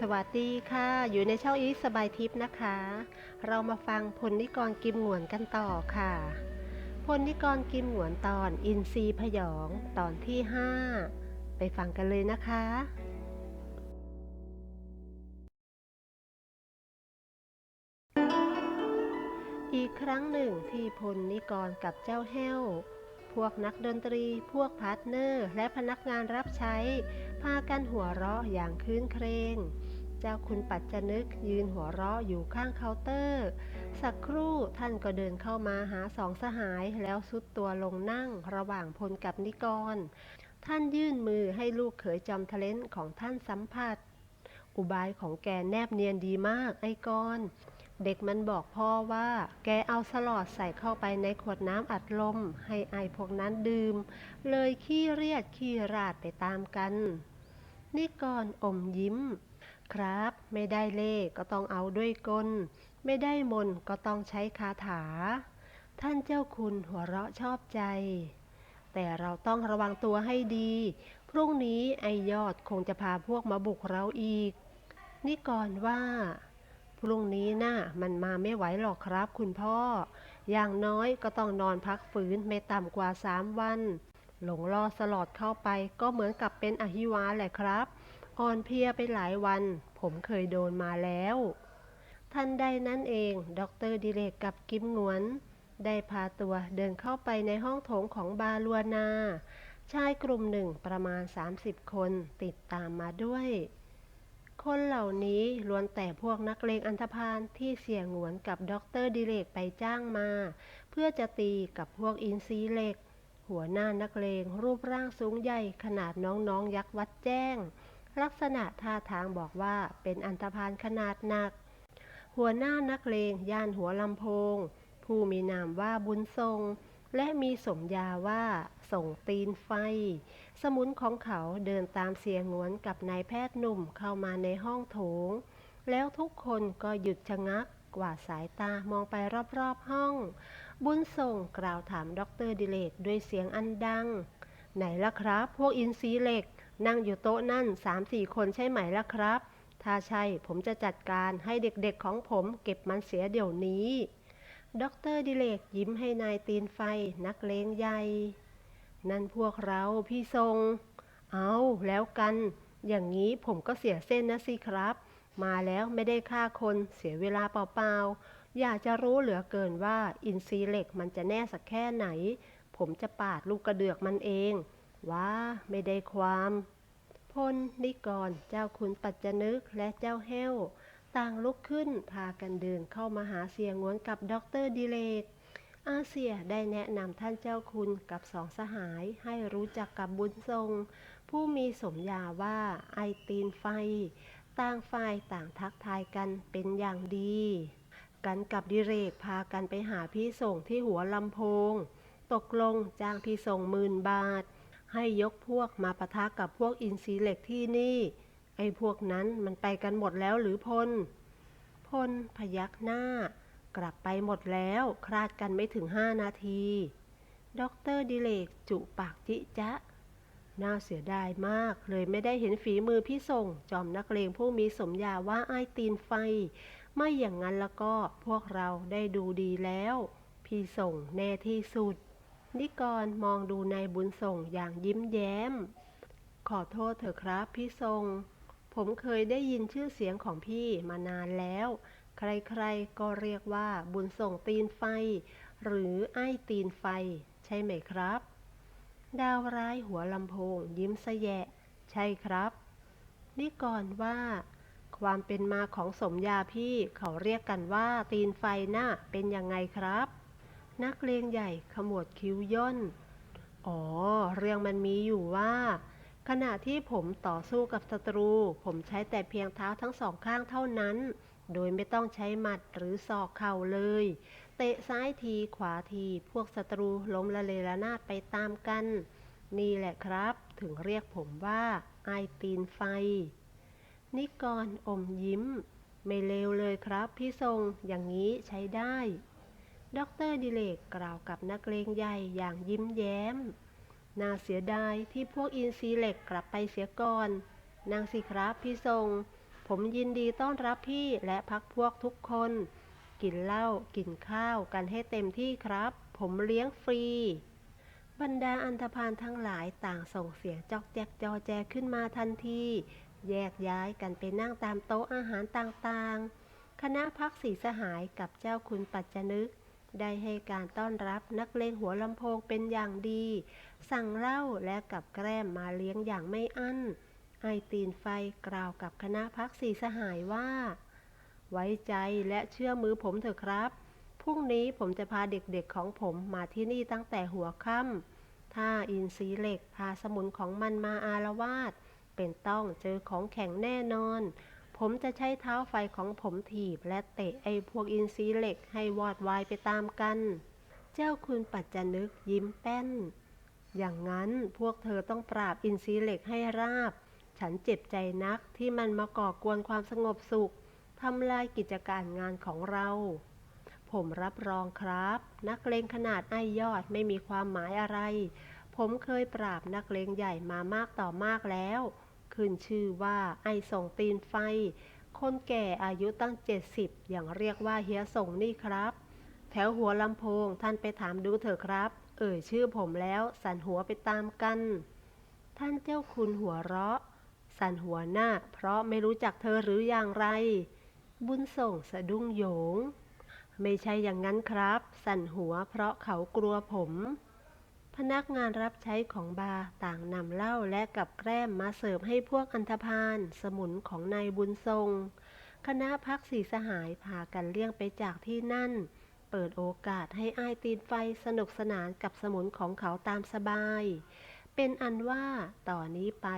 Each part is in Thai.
สวัสดีค่ะ อยู่ในช่องอีสบายทิพย์นะคะ เรามาฟังพลนิกรกิมหงวนกันต่อค่ะ พลนิกรกิมหงวนตอนอินทรีพยองตอนที่ 5 ไปฟังกันเลยนะคะ อีกครั้งหนึ่งที่พลนิกรกับเจ้าแห้ว พวกนักดนตรี พวกพาร์ทเนอร์ และพนักงานรับใช้พากันหัวเราะอย่างคืนเครง จ้าคุณปัจจนึกยืนหัวเราะอยู่ข้างเคาน์เตอร์ สักครู่ท่านก็เดินเข้ามาหาสองสหายแล้วสุดตัวลงนั่งระหว่างพลกับนิกร ท่านยื่นมือให้ลูกเขยจอมทะเลนของท่านสัมผัส อุบายของแกแนบเนียนดีมากไอ้กอน เด็กมันบอกพ่อว่า แกเอาสลอดใส่เข้าไปในขวดน้ำอัดลม ให้ไอพวกนั้นดื่ม เลยขี้เรียดขี้ราดไปตามกันนิกรอมยิ้ม ครับ ไม่ได้เล่ก็ต้องเอาด้วยกล ไม่ได้มนก็ต้องใช้คาถา ท่านเจ้าคุณหัวเราะชอบใจ แต่เราต้องระวังตัวให้ดี พรุ่งนี้ไอยอดคงจะพาพวกมาบุกเราอีกนิกรว่า พรุ่งนี้น่ะมันมาไม่ไหวหรอกครับคุณพ่อ อย่างน้อยก็ต้องนอนพักฟื้นไม่ต่ำกว่าสามวัน หลงล่อสลอดเข้าไปก็เหมือนกับเป็นอหิวาแหละครับ อ่อนเพลียไปหลายวัน ผมเคยโดนมาแล้ว ทันใดนั้นเองดรดิเลกกับกิมงวน ได้พาตัวเดินเข้าไปในห้องโถงของบาลัวนา ชายกลุ่มหนึ่งประมาณ 30 คนติดตามมาด้วย คนเหล่านี้ล้วนแต่พวกนักเลงอันธพาลที่เสี่ยงวนกับดรดิเลกไปจ้างมา เพื่อจะตีกับพวกอินทรีเหล็ก หัวหน้านักเลงรูปร่างสูงใหญ่ขนาดน้องๆยักษ์วัดแจ้ง ลักษณะท่าทางบอกว่าเป็นอันธพาลขนาดหนัก หัวหน้านักเลงย่านหัวลำโพง ผู้มีนามว่าบุญทรง และมีสมญาว่าส่งตีนไฟ สมุนของเขาเดินตามเสียงงวนกับนายแพทย์หนุ่มเข้ามาในห้องโถง แล้วทุกคนก็หยุดชะงักกวาดสายตามองไปรอบๆห้อง บุญส่งกล่าวถามดรดิเลกด้วยเสียงอันดัง ไหนล่ะครับ พวกอินทรีเหล็ก นั่งอยู่โต๊ะนั่นสามสี่คนใช่ไหมล่ะครับ ถ้าใช่ผมจะจัดการให้เด็กๆของผมเก็บมันเสียเดี๋ยวนี้ด็อกเตอร์ดิเลกยิ้มให้นายตีนไฟนักเลงใหญ่ นั่นพวกเราพี่ทรง เอาแล้วกัน อย่างนี้ผมก็เสียเส้นนะสิครับ มาแล้วไม่ได้ฆ่าคนเสียเวลาเปล่าๆ อยากจะรู้เหลือเกินว่าอินทรีเหล็กมันจะแน่สักแค่ไหน ผมจะปาดลูกกระเดือกมันเอง ว้าไม่ได้ความพลนิกร เจ้าคุณปัจจนึกและเจ้าแห้ว ต่างลุกขึ้นพากันเดินเข้ามาหาเสียงวนกับด็อกเตอร์ดิเลก อาเซียได้แนะนำท่านเจ้าคุณกับสองสหายให้รู้จักกับบุญทรง ผู้มีสมญาว่าไอตีนไฟ ต่างฝ่ายต่างทักทายกันเป็นอย่างดี กันกับดิเรกพากันไปหาพี่ส่งที่หัวลำโพง ตกลงจ้างพี่ส่งหมื่นบาท ให้ยกพวกมาปะทะกับพวกอินทรีเหล็กที่นี่ ไอ้พวกนั้นมันไปกันหมดแล้วหรือพล พลพยักหน้า กลับไปหมดแล้วคลาดกันไม่ถึงห้านาทีด็อกเตอร์ดิเลกจุปากจิจะน่าเสียดายมากเลยไม่ได้เห็นฝีมือพี่ส่ง จอมนักเลงผู้มีสมญาว่าไอ้ตีนไฟ ไม่อย่างนั้นแล้วก็พวกเราได้ดูดีแล้ว พี่ส่งแน่ที่สุด นิกรมองดูนายบุญส่งอย่างยิ้มแย้ม ขอโทษเถอะครับพี่ทรง ผมเคยได้ยินชื่อเสียงของพี่มานานแล้ว ใครๆก็เรียกว่าบุญส่งตีนไฟ หรือไอ้ตีนไฟ ใช่ไหมครับ ดาวร้ายหัวลำโพงยิ้มสแยะ ใช่ครับ นิกรว่าความเป็นมาของสมญาพี่เขาเรียกกันว่าตีนไฟน่ะเป็นยังไงครับ นักเลงใหญ่ขมวดคิ้วย่น อ๋อ เรื่องมันมีอยู่ว่า ขณะที่ผมต่อสู้กับศัตรู ผมใช้แต่เพียงเท้าทั้งสองข้างเท่านั้น โดยไม่ต้องใช้หมัดหรือศอกเข่าเลย เตะซ้ายทีขวาทีพวกศัตรูล้มละเลระนาดไปตามกัน นี่แหละครับ ถึงเรียกผมว่าไอตีนไฟ นิกรอมยิ้ม ไม่เลวเลยครับ พี่ทรงอย่างนี้ใช้ได้ ด็อกเตอร์ดิเลกกล่าวกับนักเลงใหญ่อย่างยิ้มแย้ม น่าเสียดายที่พวกอินทรีเหล็กกลับไปเสียก่อน นางสิครับพี่ทรง ผมยินดีต้อนรับพี่และพักพวกทุกคน กินเหล้ากินข้าวกันให้เต็มที่ครับ ผมเลี้ยงฟรี บรรดาอันธพาลทั้งหลายต่างส่งเสียงจอกแจกจอแจขึ้นมาทันที แยกย้ายกันไปนั่งตามโต๊ะอาหารต่างๆ คณะพักศรีสหายกับเจ้าคุณปัจจนึก ได้ให้การต้อนรับนักเลงหัวลำโพงเป็นอย่างดี สั่งเหล้าและกับแกล้มมาเลี้ยงอย่างไม่อั้น ไอตีนไฟกล่าวกับคณะพักศรีสหายว่า ไว้ใจและเชื่อมือผมเถอะครับ พรุ่งนี้ผมจะพาเด็กๆของผมมาที่นี่ตั้งแต่หัวค่ำถ้าอินทรีเหล็กพาสมุนของมันมาอารวาสเป็นต้องเจอของแข็งแน่นอน ผมจะใช้เท้าไฟของผมถีบ และเตะไอ้พวกอินทรีเหล็กให้วอดวายไปตามกัน เจ้าคุณปัจจนึกยิ้มแป้น อย่างนั้นพวกเธอต้องปราบอินทรีเหล็กให้ราบ ฉันเจ็บใจนักที่มันมาก่อกวนความสงบสุขทำลายกิจการงานของเรา ผมรับรองครับ นักเลงขนาดไอยอดไม่มีความหมายอะไร ผมเคยปราบนักเลงใหญ่มามากต่อมากแล้ว ขึ้นชื่อว่าไอส่งตีนไฟ คนแก่อายุตั้ง 70 อย่างเรียกว่าเฮียส่งนี่ครับ แถวหัวลำโพงท่านไปถามดูเถอะครับ เอ่ยชื่อผมแล้วสั่นหัวไปตามกัน ท่านเจ้าคุณหัวเราะ สั่นหัวหน้า เพราะไม่รู้จักเธอหรืออย่างไร บุญส่งสะดุ้งโยง ไม่ใช่อย่างนั้นครับ สั่นหัวเพราะเขากลัวผม พนักงานรับใช้ของบาร์ต่างนำเหล้าและกับแกล้มมาเสิร์ฟให้พวกอันธพาลสมุนของนายบุญทรง คณะพักสีสหายพากันเลี่ยงไปจากที่นั่น เปิดโอกาสให้อ้ายตีนไฟสนุกสนานกับสมุนของเขาตามสบาย เป็นอันว่าต่อนนี้ไป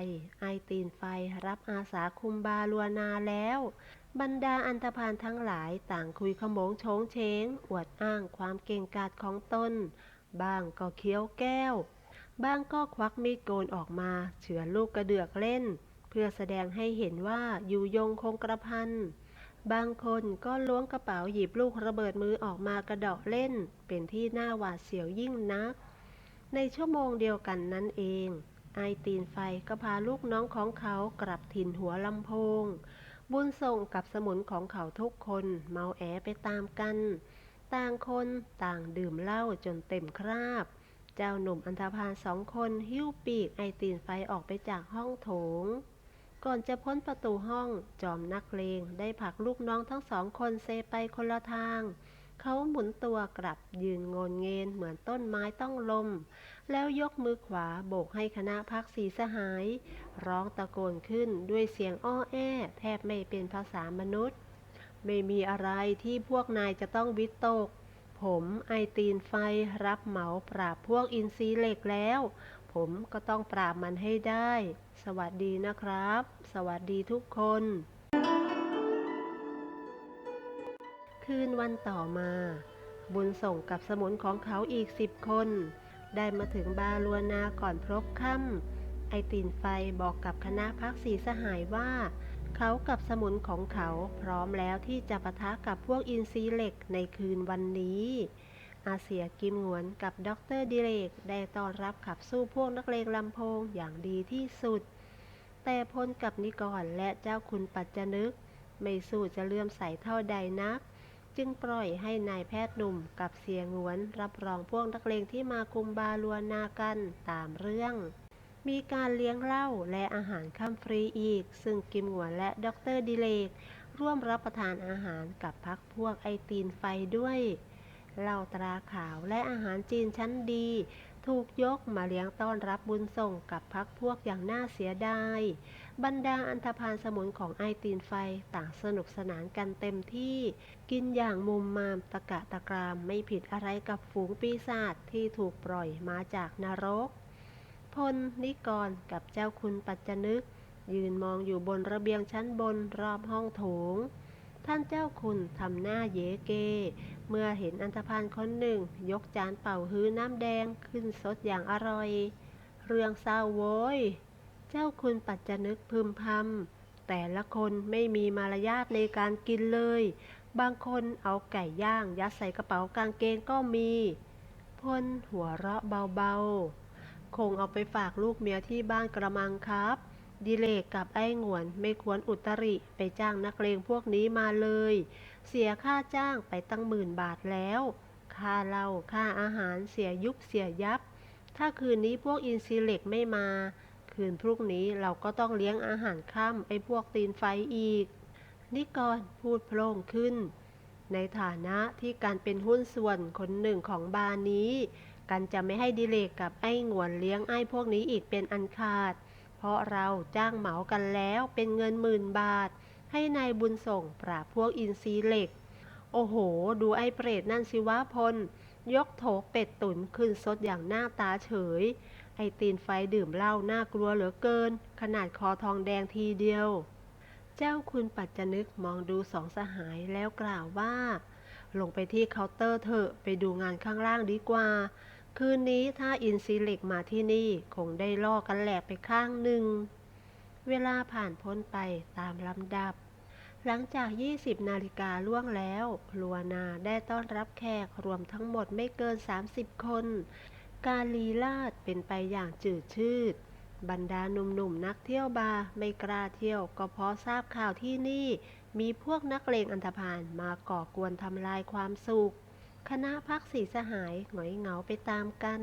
ไอายตีนไฟรับอาสาคุมบาลัวนาแล้ว บรรดาอันธพาลทั้งหลายต่างคุยขโมงโฉงเฉงอวดอ้างความเก่งกาจของตน บ้างก็เคี้ยวแก้ว บ้างก็ควักมีดโกนออกมา เฉือนลูกกระเดือกเล่น เพื่อแสดงให้เห็นว่าอยู่ยงคงกระพันบางคนก็ล้วงกระเป๋าหยิบลูกระเบิดมือออกมากระดาะเล่น เป็นที่น่าหวาดเสียวยิ่งนัก ในชั่วโมงเดียวกันนั่นเอง ไอตีนไฟก็พาลูกน้องของเขากลับถิ่นหัวลำโพง บุญส่งกับสมุนของเขาทุกคนเมาแอไปตามกัน ต่างคนต่างดื่มเหล้าจนเต็มคราบ เจ้าหนุ่มอันธพาลสองคนหิ้วปีกไอตีนไฟออกไปจากห้องโถง ก่อนจะพ้นประตูห้องจอมนักเลงได้ผลักลูกน้องทั้งสองคนเซไปคนละทาง เขาหมุนตัวกลับยืนงนเงนเหมือนต้นไม้ต้องลม แล้วยกมือขวาโบกให้คณะพักสีสหาย ร้องตะโกนขึ้นด้วยเสียงอ้อแอ แทบไม่เป็นภาษามนุษย์ ไม่มีอะไรที่พวกนายจะต้องวิตก ผมไอตีนไฟรับเหมาปราบพวกอินทรีเหล็กแล้ว ผมก็ต้องปราบมันให้ได้ สวัสดีนะครับ สวัสดีทุกคน คืนวันต่อมา บุญส่งกับสมุนของเขาอีกสิบคน ได้มาถึงบาลวนาก่อนพรบค่ำไอตีนไฟบอกกับคณะพักสีสหายว่า เขากับสมุนของเขาพร้อมแล้วที่จะปะทะกับพวกอินทรีเหล็กในคืนวันนี้ อาเซียกิมหงวนกับด็อกเตอร์ดิเรกได้ต้อนรับขับสู้พวกนักเลงลำโพงอย่างดีที่สุด แต่พลกับนิกรและเจ้าคุณปัจจนึก ไม่สู้จะเลื่อมใสเท่าใดนัก จึงปล่อยให้นายแพทย์หนุ่มกับเสียงวน รับรองพวกนักเลงที่มาคุมบาลัวนากันตามเรื่อง มีการเลี้ยงเหล้าและอาหารค่ำฟรีอีก ซึ่งกิมหงวนและด็อกเตอร์ดิเลก ร่วมรับประทานอาหารกับพักพวกไอตีนไฟด้วยเหล้าตราขาวและอาหารจีนชั้นดี ถูกยกมาเลี้ยงต้อนรับบุญส่งกับพักพวกอย่างน่าเสียดาย บรรดาอันธพาลสมุนของไอตีนไฟต่างสนุกสนานกันเต็มที่ กินอย่างมุมมามตะกะตะกรามไม่ผิดอะไรกับฝูงปีศาจที่ถูกปล่อยมาจากนรก พลนิกรกับเจ้าคุณปัจจนึก ยืนมองอยู่บนระเบียงชั้นบนรอบห้องโถง ท่านเจ้าคุณทำหน้าเยเก เมื่อเห็นอันธพาลคนหนึ่ง ยกจานเป่าฮื้อน้ำแดงขึ้นสดอย่างอร่อย เรื่องเศร้าโว้ย เจ้าคุณปัจจนึกพึมพำแต่ละคนไม่มีมารยาทในการกินเลย บางคนเอาไก่ย่างยัดใส่กระเป๋ากางเกงก็มี พลหัวเราะเบาๆ คงเอาไปฝากลูกเมียที่บ้านกระมังครับ ดิเลกกับไอ้หงวนไม่ควรอุตริไปจ้างนักเลงพวกนี้มาเลย เสียค่าจ้างไปตั้งหมื่นบาทแล้ว ค่าเหล้าค่าอาหารเสียยุบเสียยับ ถ้าคืนนี้พวกอินซีเล็กไม่มา คืนพรุ่งนี้เราก็ต้องเลี้ยงอาหารค่ำไอ้พวกตีนไฟอีก นิกรพูดโพล่งขึ้น ในฐานะที่การเป็นหุ้นส่วนคนหนึ่งของบาร์นี้ กันจะไม่ให้ดิเลกกับไอ้งวนเลี้ยงไอ้พวกนี้อีกเป็นอันขาด เพราะเราจ้างเหมากันแล้วเป็นเงินหมื่นบาท ให้นายบุญส่งปราบพวกอินซีเหล็ก โอ้โห ดูไอ้เปรตนั่นสิวะพล ยกโถเป็ดตุ๋นขึ้นสดอย่างหน้าตาเฉย ไอตีนไฟดื่มเหล้าน่ากลัวเหลือเกิน ขนาดคอทองแดงทีเดียว เจ้าคุณปัจจนึกมองดูสองสหายแล้วกล่าวว่าลงไปที่เคาน์เตอร์เถอะ ไปดูงานข้างล่างดีกว่า คืนนี้ถ้าอินซีเล็กมาที่นี่คงได้ล่อกันแหลกไปข้างหนึ่ง เวลาผ่านพ้นไปตามลำดับ หลังจาก 20 นาฬิกาล่วงแล้วลัวนาได้ต้อนรับแขกรวมทั้งหมดไม่เกิน 30 คน การลีลาดเป็นไปอย่างจืดชืด บรรดาหนุ่มๆนักเที่ยวบาร์ไม่กล้าเที่ยวก็เพราะทราบข่าวที่นี่ มีพวกนักเลงอันธพาลมาก่อกวนทำลายความสุข คณะพักสีสหายหงอยเหงาไปตามกัน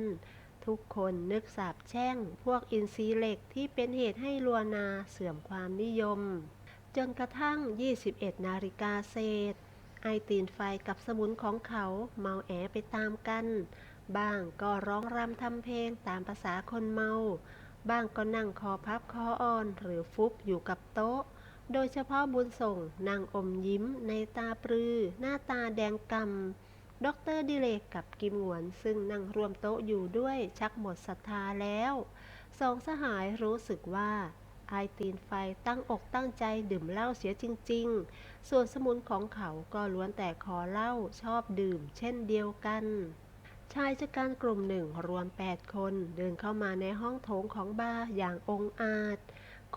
ทุกคนนึกสาบแช่ง พวกอินซีเหล็กที่เป็นเหตุให้ลัวนาเสื่อมความนิยม จนกระทั่ง 21 นาฬิกาเศษ ไอตีนไฟกับสมุนของเขาเมาแอไปตามกัน บ้างก็ร้องรำทำเพลงตามภาษาคนเมา บ้างก็นั่งคอพับคออ่อนหรือฟุบอยู่กับโต๊ะโดยเฉพาะบุญส่งนั่งอมยิ้มในตาปรือ หน้าตาแดงกำ ด็อกเตอร์ดิเลกกับกิมหวนซึ่งนั่งรวมโต๊ะอยู่ด้วยชักหมดศรัทธาแล้วสองสหายรู้สึกว่าไอตีนไฟตั้งอกตั้งใจดื่มเหล้าเสียจริง ๆ ส่วนสมุนของเขาก็ล้วนแต่คอเหล้าชอบดื่มเช่นเดียวกัน ชายชะกันกลุ่มหนึ่งรวม 8 คนเดินเข้ามาในห้องโถงของบาร์อย่างองอาจ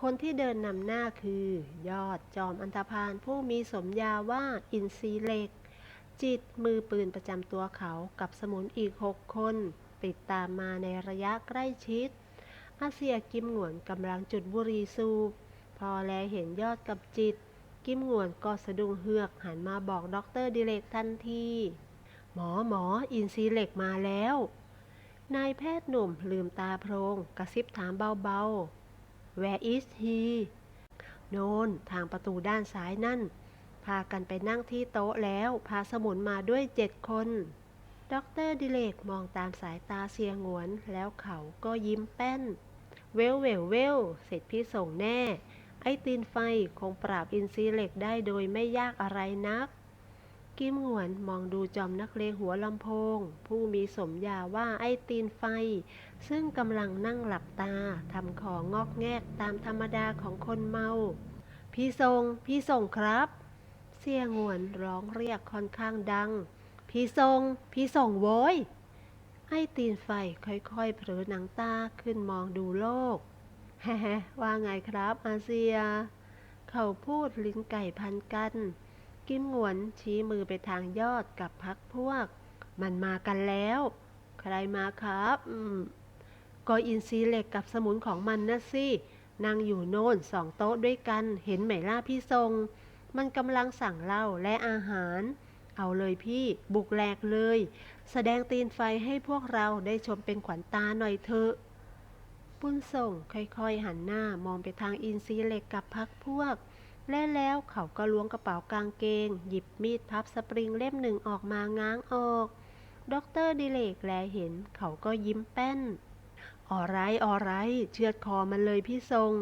คนที่เดินนำหน้าคือ ยอดจอมอันธพาลผู้มีสมญาว่าอินซีเล็ก จิตมือปืนประจำตัวเขากับสมุนอีกหกคน ติดตามมาในระยะใกล้ชิด อาเซียกิมหงวนกำลังจุดบุรีสูบ พอแลเห็นยอดกับจิต กิมหงวนก็สะดุ้งเฮือกหันมาบอกด็อกเตอร์ดิเลกทันที หมอหมออินซีเหล็กมาแล้ว นายแพทย์หนุ่มลืมตาโพรง กระซิบถามเบาๆ Where is he โนนทางประตูด้านซ้ายนั่น พากันไปนั่งที่โต๊ะแล้ว พาสมุนมาด้วยเจ็ดคนด็อกเตอร์ดิเลกมองตามสายตาเสียงหวน แล้วเขาก็ยิ้มแป้น เวลเวลเวลเสร็จพี่ส่งแน่ ไอ้ตีนไฟคงปราบอินซีเหล็กได้โดยไม่ยากอะไรนัก กิมหงวนมองดูจอมนักเลงหัวลำโพง ผู้มีสมญาว่าไอ้ตีนไฟ ซึ่งกำลังนั่งหลับตาทำของงอกแงกตามธรรมดาของคนเมา พี่ทรงพี่ส่งครับ สี่ยงวนร้องเรียกค่อนข้างดัง พี่ทรง พี่ส่งโว้ย ไอ้ตีนไฟค่อยๆเผลอหนังตาขึ้นมองดูโลก แฮะว่าไงครับอาเซีย เขาพูดลิ้นไก่พันกัน กิมหวนชี้มือไปทางยอดกับพักพวก มันมากันแล้ว ใครมาครับก็อินซีเหล็กกับสมุนของมันนะสินั่งอยู่โน่นสองโต๊ะด้วยกัน เห็นไหมล่ะพี่ทรง มันกำลังสั่งเหล้าและอาหาร เอาเลยพี่ บุกแหลกเลย แสดงตีนไฟให้พวกเราได้ชมเป็นขวัญตาหน่อยเถอะบุญส่งค่อยๆหันหน้ามองไปทางอินซีเหล็กกับพักพวก และแล้วเขาก็ล้วงกระเป๋ากางเกง หยิบมีดพับสปริงเล่มหนึ่งออกมาง้างออกด็อกเตอร์ดิเลกแลเห็น เขาก็ยิ้มแป้นออไรออไรเชือดคอมันเลยพี่ทรง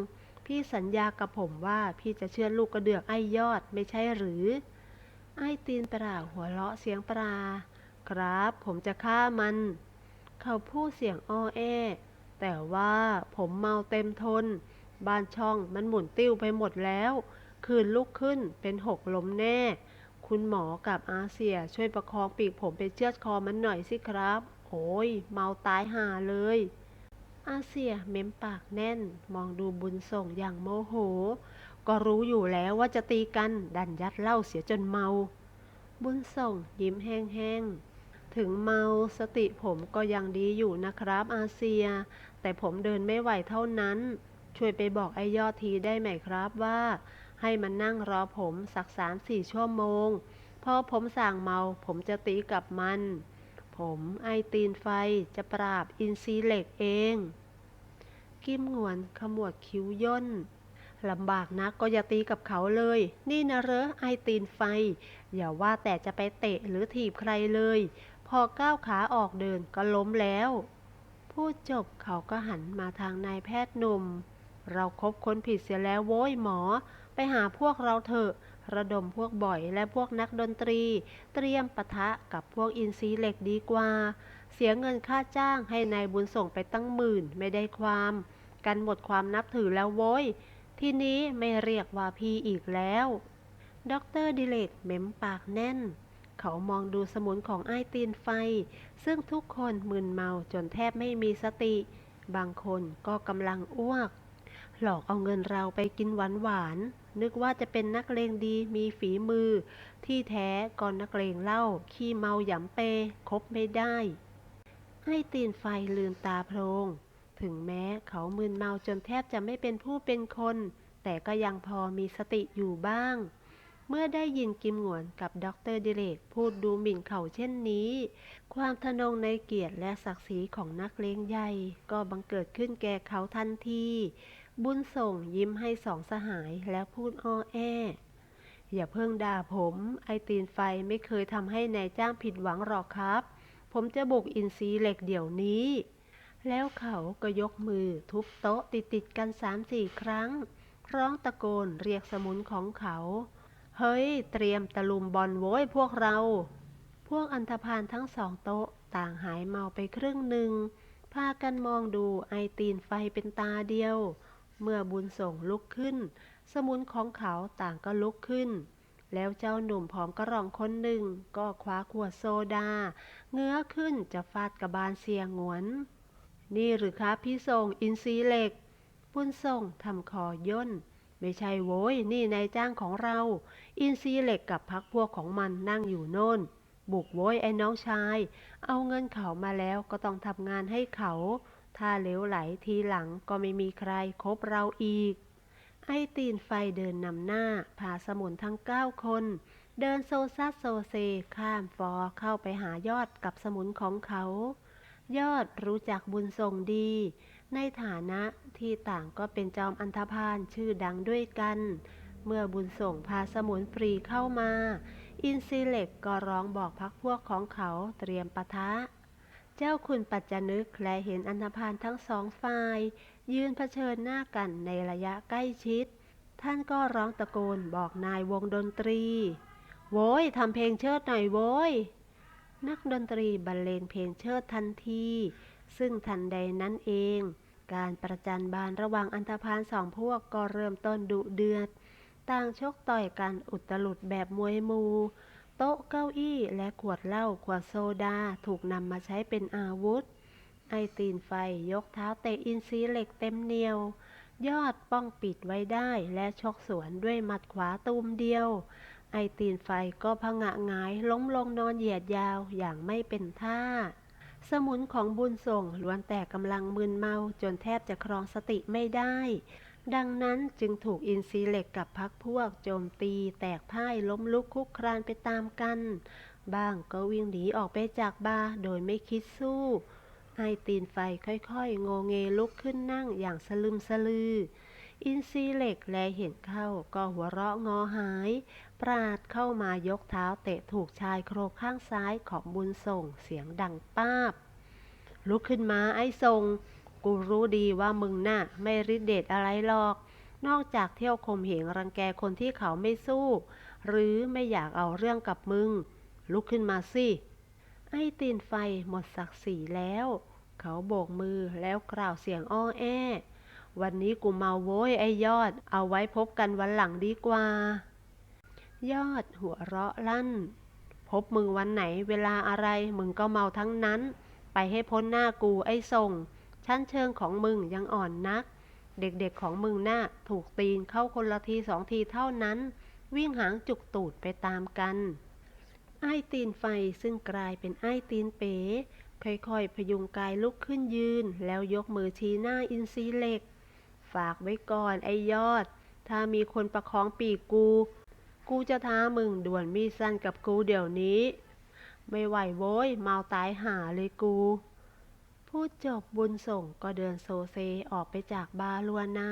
พี่สัญญากับผมว่าพี่จะเชื่อลูกกระเดือกไอ้ยอดไม่ใช่หรือ ไอ้ตีนปราหัวเราะเสียงปลา ครับผมจะฆ่ามัน เขาพูดเสียงอ้อแอ แต่ว่าผมเมาเต็มทน บ้านช่องมันหมุนติ้วไปหมดแล้ว คืนลุกขึ้นเป็นหกล้มแน่ คุณหมอกับอาเซียช่วยประคองปีกผมไปเชือดคอมันหน่อยสิครับ โอ้ยเมาตายห่าเลย อาเซียเม้มปากแน่น มองดูบุญส่งอย่างโมโห ก็รู้อยู่แล้วว่าจะตีกัน ดันยัดเหล้าเสียจนเมา บุญส่งยิ้มแห้งๆ ถึงเมาสติผมก็ยังดีอยู่นะครับอาเซีย แต่ผมเดินไม่ไหวเท่านั้น ช่วยไปบอกไอ้ยอดทีได้ไหมครับว่า ให้มันนั่งรอผมสักสามสี่ชั่วโมง พอผมสั่งเมาผมจะตีกับมัน ผมไอตีนไฟจะปราบอินซีเหล็กเอง กิมหงวนขมวดคิ้วย่นลำบากนักก็อย่าตีกับเขาเลย นี่นะเรอไอตีนไฟ อย่าว่าแต่จะไปเตะหรือถีบใครเลย พอก้าวขาออกเดินก็ล้มแล้ว พูดจบเขาก็หันมาทางนายแพทย์หนุ่ม เราคบคนผิดเสียแล้วโว้ยหมอ ไปหาพวกเราเถอะ ระดมพวกบ่อยและพวกนักดนตรี เตรียมปะทะกับพวกอินซีเหล็กดีกว่า เสียเงินค่าจ้างให้นายบุญส่งไปตั้งหมื่นไม่ได้ความ กันหมดความนับถือแล้วโว้ย ที่นี้ไม่เรียกว่าพี่อีกแล้วด็อกเตอร์ดิเลกเม้มปากแน่น เขามองดูสมุนของไอ้ตีนไฟ ซึ่งทุกคนมึนเมาจนแทบไม่มีสติ บางคนก็กำลังอ้วก หลอกเอาเงินเราไปกินหวานหวาน นึกว่าจะเป็นนักเลงดีมีฝีมือ ที่แท้ก่อนนักเลงเล้าขี้เมาหยำเปคบไม่ได้ไอ้ตีนไฟลืมตาโพลงถึงแม้เขามึนเมาจนแทบจะไม่เป็นผู้เป็นคน แต่ก็ยังพอมีสติอยู่บ้าง เมื่อได้ยินกิมหวนกับด็อกเตอร์ดิเลกพูดดูหมิ่นเขาเช่นนี้ ความทะนงในเกียรติและศักดิ์ศรีของนักเลงใหญ่ ก็บังเกิดขึ้นแก่เขาทันที บุญส่งยิ้มให้สองสหายแล้วพูดอ้อแอ อย่าเพิ่งด่าผม ไอตีนไฟไม่เคยทำให้นายจ้างผิดหวังหรอกครับ ผมจะบุกอินซีเหล็กเดี๋ยวนี้ แล้วเขาก็ยกมือทุบโต๊ะติดติดกันสามสี่ครั้ง ร้องตะโกนเรียกสมุนของเขา เฮ้ย เตรียมตะลุมบอลโว้ยพวกเรา พวกอันธพาลทั้งสองโต๊ะต่างหายเมาไปครึ่งหนึ่งพากันมองดูไอตีนไฟเป็นตาเดียว เมื่อบุญส่งลุกขึ้น สมุนของเขาต่างก็ลุกขึ้น แล้วเจ้าหนุ่มผอมกระรองคนหนึ่ง ก็คว้าขวดโซดา เงื้อขึ้นจะฟาดกระบาลเสียงวน นี่หรือครับพี่ส่งอินซีเหล็ก บุญส่งทำคอย่นไม่ใช่โว้ยนี่นายจ้างของเรา อินซีเหล็กกับพักพวกของมันนั่งอยู่โน่น บุกโว้ยไอ้น้องชาย เอาเงินเขามาแล้วก็ต้องทำงานให้เขา ถ้าเหลวไหลทีหลังก็ไม่มีใครคบเราอีก ไอ้ตีนไฟเดินนำหน้าพาสมุนทั้งเก้าคน เดินโซซัสโซเซ ข้ามฟอเข้าไปหายอดกับสมุนของเขา ยอดรู้จักบุญส่งดี ในฐานะที่ต่างก็เป็นจอมอันธพาลชื่อดังด้วยกัน เมื่อบุญส่งพาสมุนปรีเข้ามา อินซีเล็กก็ร้องบอกพักพวกของเขาเตรียมปะทะ เจ้าคุณปัจจนึกและเห็นอันธพาลทั้งสองฝ่าย ยืนเผชิญหน้ากันในระยะใกล้ชิด ท่านก็ร้องตะโกนบอกนายวงดนตรี โว้ยทำเพลงเชิดหน่อยโว้ย นักดนตรีบรรเลงเพลงเชิดทันที ซึ่งทันใดนั้นเอง การประจันบานระหว่างอันธพาลสองพวกก็เริ่มต้นดุเดือด ต่างชกต่อยกันอุตลุดแบบมวยมู โต๊ะเก้าอี้และขวดเหล้าขวดโซดาถูกนำมาใช้เป็นอาวุธ ไอตีนไฟยกเท้าเตะอินซีเหล็กเต็มเหนียว ยอดป้องปิดไว้ได้และชกสวนด้วยหมัดขวาตูมเดียว ไอตีนไฟก็พงะงายล้มลงนอนเหยียดยาวอย่างไม่เป็นท่า สมุนของบุญส่งล้วนแต่กำลังมึนเมาจนแทบจะครองสติไม่ได้ ดังนั้นจึงถูกอินซีเหล็กกับพักพวกโจมตีแตกพ่ายล้มลุกคลุกครานไปตามกัน บ้างก็วิ่งหนีออกไปจากบาร์โดยไม่คิดสู้ไอตีนไฟค่อยๆโงเงลุกขึ้นนั่งอย่างสลึมสลือ อินซีเหล็กแลเห็นเข้าก็หัวเราะงอหาย ปราดเข้ามายกเท้าเตะถูกชายโครข้างซ้ายของบุญส่งเสียงดังป้าบ ลุกขึ้นมาไอ้ทรง กูรู้ดีว่ามึงน่ะ ไม่ริดเดชอะไรหรอก นอกจากเที่ยวข่มเหงรังแกคนที่เขาไม่สู้ หรือไม่อยากเอาเรื่องกับมึง ลุกขึ้นมาสิ ไอ้ตีนไฟหมดศักดิ์ศรีแล้ว เขาโบกมือแล้วกล่าวเสียงอ้อแอ วันนี้กูเมาโว้ยไอ้ยอด เอาไว้พบกันวันหลังดีกว่า ยอดหัวเราะลั่น พบมึงวันไหนเวลาอะไรมึงก็เมาทั้งนั้น ไปให้พ้นหน้ากูไอ้ส่ง ชั้นเชิงของมึงยังอ่อนนัก เด็กๆของมึงหน้าถูกตีนเข้าคนละทีสองทีเท่านั้น วิ่งหางจุกตูดไปตามกัน ไอ้ตีนไฟซึ่งกลายเป็นไอ้ตีนเป๋ค่อยๆ พยุงกายลุกขึ้นยืน แล้วยกมือชี้หน้าอินซีเหล็ก ฝากไว้ก่อนไอ้ยอด ถ้ามีคนประคองปีกกู กูจะท้ามึงด่วนมีสั้นกับกูเดี๋ยวนี้ ไม่ไหวโว้ยเมาตายหาเลยกู พูดจบบุญส่งก็เดินโซเซออกไปจากบาลัวนา